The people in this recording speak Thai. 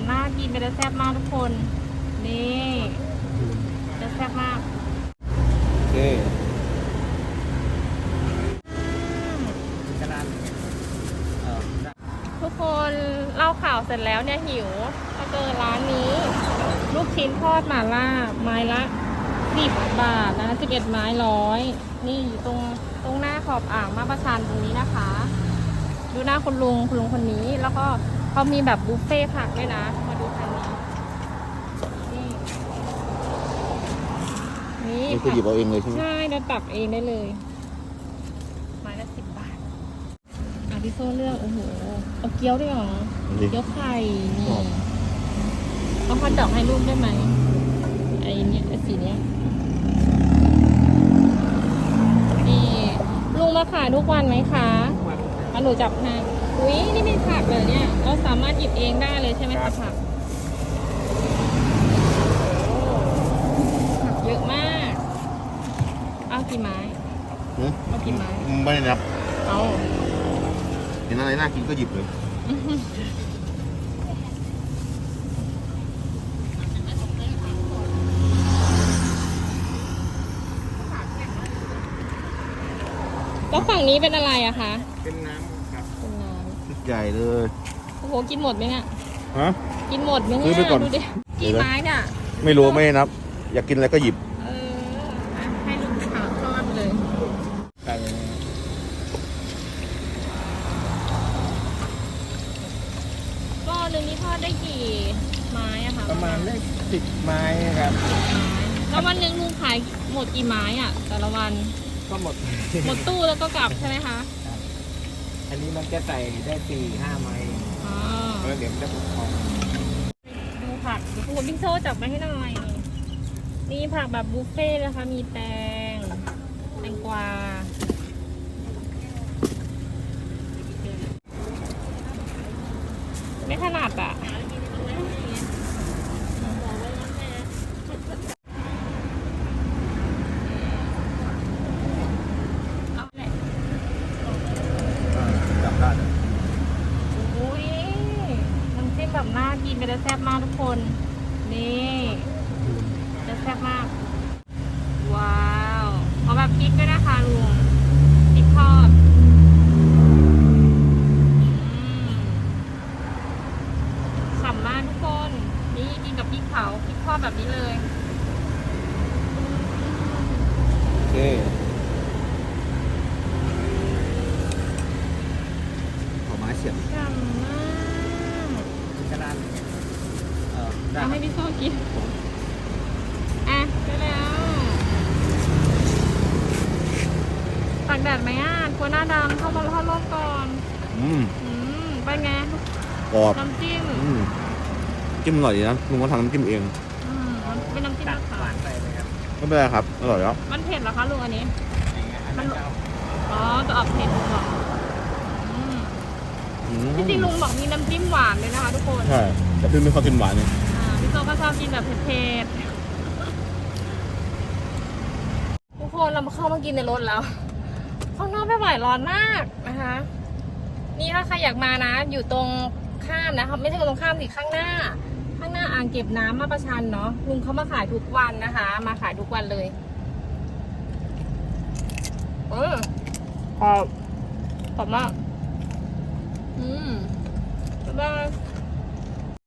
แบบน่ากินเป็นจะแซ่บมากทุกคน นี่จะแซ่บมากโอเคกระดานเออทุกคนเล่าข่าวเสร็จแล้วเนี่ยหิวก็เจอร้านนี้ ลูกชิ้นทอดหม่าล่าไม้ละสิบบาทนะสิบเอ็ดไม้ร้อยนี่อยู่ตรงตรงหน้าขอบอ่างมาประชานตรงนี้นะคะ ดูหน้าคุณลุงคุณลุงคนนี้แล้วก็ เขามีแบบบุฟเฟ่ต์ผักด้วยนะ มาดูทางนี้ นี่นี่นี่คือหยิบเอาเองเลยใช่ไหมใช่เราตักเองได้เลย ไม้ละสิบบาท อะพี่โซ่เลือก โอ้โห เอาเกี๊ยวด้วยเหรอ นี่ เกี๊ยวไข่นี่ครับเอาฮอทดอกให้ลูกได้ไหมไอ้เนี่ยไอ้สีเนี้ยนี่ลุงมาขายทุกวันไหมคะมาหนูจับให้ อุ้ยนี่มีผักเลยเนี่ย เราสามารถหยิบเองได้เลยใช่ไหมคะผักโอ้ผักเยอะมาก เอากี่ไม้ หือเอากี่ไม้ ไม่ได้นับเอาเห็นอะไรน่ากินก็หยิบเลยแล้วฝั่งนี้เป็นอะไรอะคะ เป็นน้ำครับ เป็นน้ ชุด ใหญ่เลยำโอ้โห กินหมดไหมเนี่ย ฮะ กินหมดไหมซื้เนี่ยอไปก่อน ดูดิกี่ไม้เนี่ย ไม่รู้ไม่ได้นับ อยากกินอะไรก็หยิบ เอออะให้ลูกสาวทอดเลย ไก่ก็หนึ่งนี่ทอดได้กี่ไม้อะคะประมาณได้สิบไม้ครับ แล้ววันหนึ่งลุงขายหมดกี่ไม้อะแต่ละวัน ก็หมด หมดตู้แล้วก็กลับใช่ไหมคะ อันนี้มันจะใส่ได้สี่ห้าไม้อ๋อแล้วเดี๋ยวมันจะปกครองดูผักดูคุณพี่โซ่จับมาให้หน่อย นี่ผักแบบบุฟเฟ่ต์นะคะ มีแตง แตงกวา ไม่ถนัดอะ เอาแหละ จับได้ อุ้ย น้ำจิ้มแบบน่ากินเป็นจะแซ่บมากทุกคน นี่จะแซ่บมาก ว้าวเอาแบบพริกด้วยนะคะลุงพริกทอดอืมฉ่ำมากทุกคน นี่กินกับพริกเผาพริกทอดแบบนี้เลย โอเค ขอไม้เสียบ ฉ่ำมาก กระดาน เออได้เอาให้พี่โซ่กิน อะได้แล้วตากแดดไหมอะกลัวหน้าดำเข้ามาทอดรอบก่อน อืมอืมเป็นไงกรอบน้ำจิ้มอืมจิ้มอร่อยดีนะลุงก็ทำน้ำจิ้มเองอืมมันเป็นน้ำจิ้มตัดมะหวาขามนไปเลยครับไม่เป็นไรครับอร่อยแล้วมันเผ็ดเหรอคะลุงอันนี้อันนั้นจะเอาอ๋อจะออกเผ็ดลุงบอกอืมอืมจริงๆลุงบอกมีน้ำจิ้มหวานเลยนะคะทุกคน ใช่แต่พี่ไม่ค่อยกินหวานเนี่ย อ่าพี่โซก็ชอบกินแบบเผ็ดๆทุกคนเราเข้ามากินในรถแล้วข้างนอกไม่ไหวร้อนมากนะคะ นี่ถ้าใครอยากมานะ อยู่ตรงข้ามนะคะไม่ใช่ตรงข้ามสิข้างหน้า ข้างหน้าอ่างเก็บน้ำมาประชันเนาะลุงเขามาขายทุกวันนะคะ มาขายทุกวันเลยเออขอบขอบมากอืมบ๊ายบาย